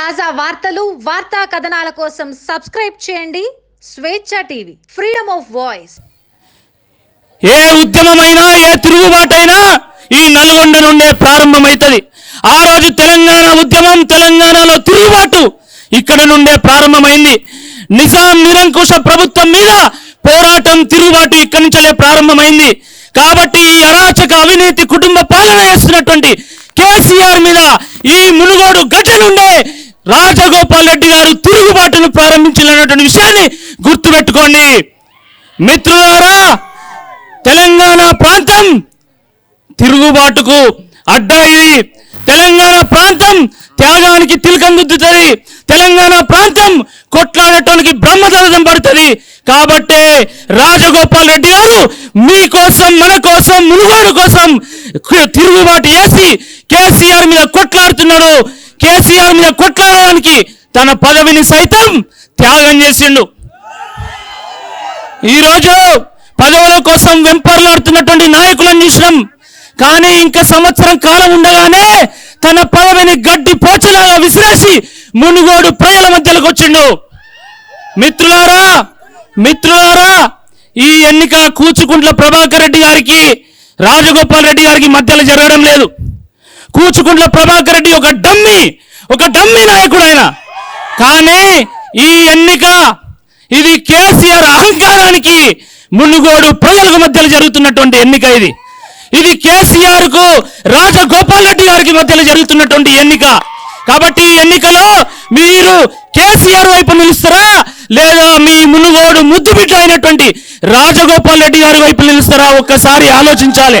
తాజా వార్తలు వార్తా కథనాల కోసం సబ్స్క్రైబ్ చేయండి. Swecha TV freedom of voice. ఏ ఉద్యమమైనా ఏ తిరుగుబాటైనా ఈ నల్గొండ నుండే ప్రారంభమవుతుంది ఆ రోజు తెలంగాణ ఉద్యమం తెలంగాణలో తిరుగుబాటు ఇక్కడ నుండే ప్రారంభమైంది. నిజాం నిరంకుశ ప్రభుత్వం మీద పోరాటం తిరుగుబాటు ఇక్కడి నుంచే ప్రారంభమైంది. కాబట్టి ఈ అరాచక అవినీతి కుటుంబ పాలన చేస్తున్నటువంటి కేసీఆర్ మీద ఈ మునుగోడు గడ్డ నుండే రాజగోపాల్ రెడ్డి గారు తిరుగుబాటును ప్రారంభించినటువంటి విషయాన్ని గుర్తుపెట్టుకోండి. మిత్రులారా తెలంగాణ ప్రాంతం తిరుగుబాటుకు అడ్డా ఇది తెలంగాణ ప్రాంతం త్యాగానికి తిలకం తెలంగాణ ప్రాంతం కొట్లాడటానికి బ్రహ్మదరదం పడుతుంది. కాబట్టే రాజగోపాల్ రెడ్డి గారు మీ కోసం మన కోసం మునుగోడు కోసం తిరుగుబాటు చేసి కేసీఆర్ మీద కొట్లాడుతున్నాడు. కేసీఆర్ మీద కొట్లాడడానికి తన పదవిని సైతం త్యాగం చేసిండు. ఈరోజు పదవుల కోసం వెంపర్లాడుతున్నటువంటి నాయకులను చూసినాం. కానీ ఇంకా సంవత్సరం కాలం ఉండగానే తన పదవిని గడ్డి పోచలాగా విసిరేసి మునుగోడు ప్రజల మధ్యలోకి వచ్చిండు. మిత్రులారా మిత్రులారా ఈ ఎన్నిక కూచుకుంట్ల ప్రభాకర్ రెడ్డి గారికి రాజగోపాల్ రెడ్డి గారికి మధ్యలో జరగడం లేదు. కూచుకుంట్ల ప్రభాకర్ రెడ్డి ఒక డమ్మి ఒక డమ్మి నాయకుడు ఆయన. కానీ ఈ ఎన్నిక ఇది కేసీఆర్ అహంకారానికి మునుగోడు ప్రజలకు మధ్యలో జరుగుతున్నటువంటి ఎన్నిక ఇది. ఇది కేసీఆర్కు రాజగోపాల్ రెడ్డి గారికి మధ్యలో జరుగుతున్నటువంటి ఎన్నిక. కాబట్టి ఈ ఎన్నికలో మీరు కేసీఆర్ వైపు నిలుస్తారా? లేదా మీ మునుగోడు ముద్దుబిడ్డ అయినటువంటి రాజగోపాల్ రెడ్డి గారి వైపు నిలుస్తారా? ఒక్కసారి ఆలోచించాలి.